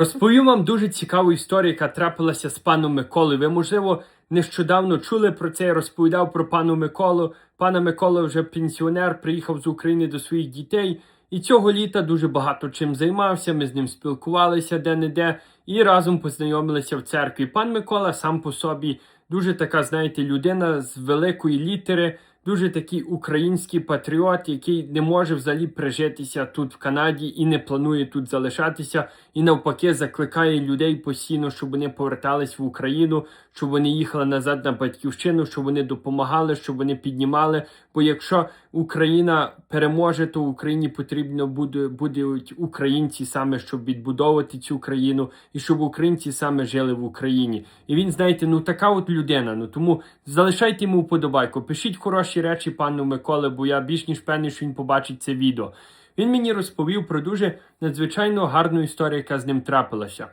Розповім вам дуже цікаву історію, яка трапилася з паном Миколою. Ви, можливо, нещодавно чули про це. Я розповідав про пану Миколу. Пана Микола вже пенсіонер, приїхав з України до своїх дітей. І цього літа дуже багато чим займався. Ми з ним спілкувалися де-не-де і разом познайомилися в церкві. Пан Микола сам по собі дуже така, знаєте, людина з великої літери, дуже такий український патріот, який не може взагалі прижитися тут в Канаді і не планує тут залишатися. І навпаки закликає людей постійно, щоб вони повертались в Україну, щоб вони їхали назад на батьківщину, щоб вони допомагали, щоб вони піднімали. Бо якщо Україна переможе, то Україні потрібно буде будуть українці саме, щоб відбудовувати цю країну, і щоб українці саме жили в Україні. І він, знаєте, ну така от людина. Ну тому залишайте йому вподобайку. Пишіть хороші речі пану Миколе, бо я більш ніж певний, що він побачить це відео. Він мені розповів про дуже надзвичайно гарну історію, яка з ним трапилася.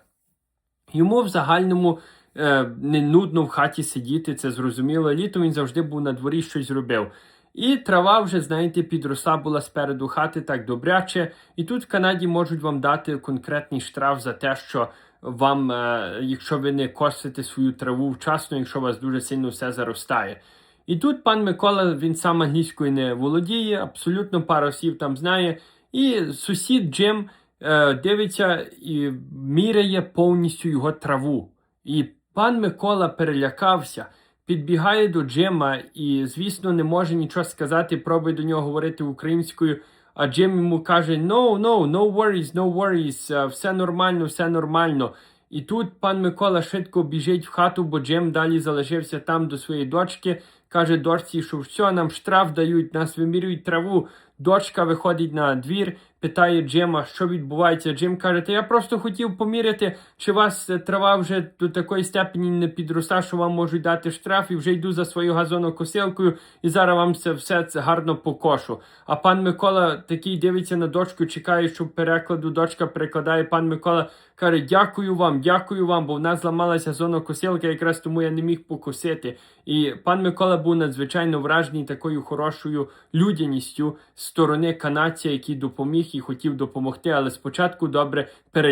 Йому в загальному е, не нудно в хаті сидіти, це зрозуміло. Літом він завжди був на дворі, щось робив. І трава вже, знаєте, підросла була спереду хати так добряче. І тут в Канаді можуть вам дати конкретний штраф за те, що вам, е, якщо ви не косите свою траву вчасно, якщо у вас дуже сильно все заростає. І тут пан Микола, він сам англійською не володіє, абсолютно пару слів там знає. І сусід Джим е, дивиться і міряє повністю його траву. І пан Микола перелякався, підбігає до Джима і, звісно, не може нічого сказати, пробує до нього говорити українською. А Джим йому каже: No, no, no worries, no worries, е, все нормально, все нормально. І тут пан Микола швидко біжить в хату, бо Джим далі залишився там до своєї дочки. Каже дочці, що все, нам штраф дають, нас вимірюють траву. Дочка виходить на двір, питає Джима, що відбувається. Джим каже, та я просто хотів поміряти, чи вас е, трава вже до такої степені не підросла, що вам можуть дати штраф, і вже йду за свою газонокосилкою, і зараз вам це все це гарно покошу. А пан Микола такий дивиться на дочку, чекає, щоб перекладу дочка перекладає. Пан Микола каже, дякую вам, дякую вам, бо в нас зламалася газонокосилка, якраз тому я не міг покосити. І пан Микола був надзвичайно вражений такою хорошою людяністю сторони канадця, який допоміг і хотів допомогти, але спочатку добре пере.